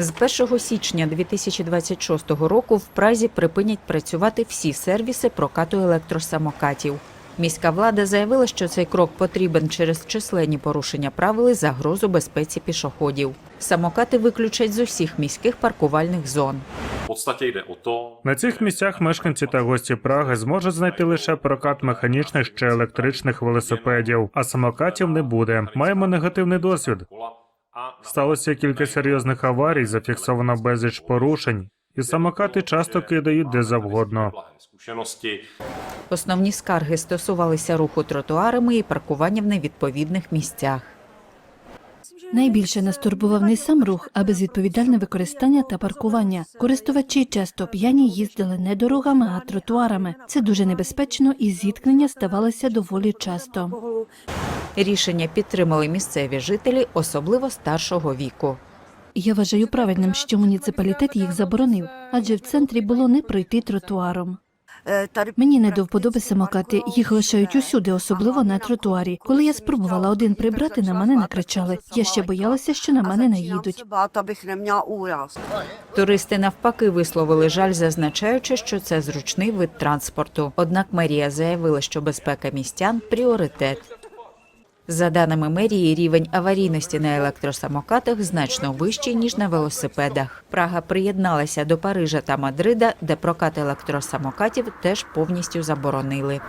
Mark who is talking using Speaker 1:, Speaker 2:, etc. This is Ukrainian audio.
Speaker 1: З 1 січня 2026 року в Празі припинять працювати всі сервіси прокату електросамокатів. Міська влада заявила, що цей крок потрібен через численні порушення правил і загрозу безпеці пішоходів. Самокати виключать з усіх міських паркувальних зон.
Speaker 2: На цих місцях мешканці та гості Праги зможуть знайти лише прокат механічних чи електричних велосипедів, а самокатів не буде. Маємо негативний досвід. Сталося кілька серйозних аварій, зафіксовано безліч порушень, і самокати часто кидають де завгодно.
Speaker 1: Основні скарги стосувалися руху тротуарами і паркування в невідповідних місцях.
Speaker 3: Найбільше нас турбував не сам рух, а безвідповідальне використання та паркування. Користувачі часто п'яні їздили не дорогами, а тротуарами. Це дуже небезпечно, і зіткнення ставалося доволі часто.
Speaker 1: Рішення підтримали місцеві жителі, особливо старшого віку.
Speaker 3: Я вважаю правильним, що муніципалітет їх заборонив, адже в центрі було не пройти тротуаром. Мені не до вподоби самокати, їх лишають усюди, особливо на тротуарі. Коли я спробувала один прибрати, на мене накричали. Я ще боялася, що на мене наїдуть.
Speaker 1: Туристи навпаки висловили жаль, зазначаючи, що це зручний вид транспорту. Однак мерія заявила, що безпека містян пріоритет. За даними мерії, рівень аварійності на електросамокатах значно вищий ніж на велосипедах. Прага приєдналася до Парижа та Мадрида, де прокат електросамокатів теж повністю заборонили.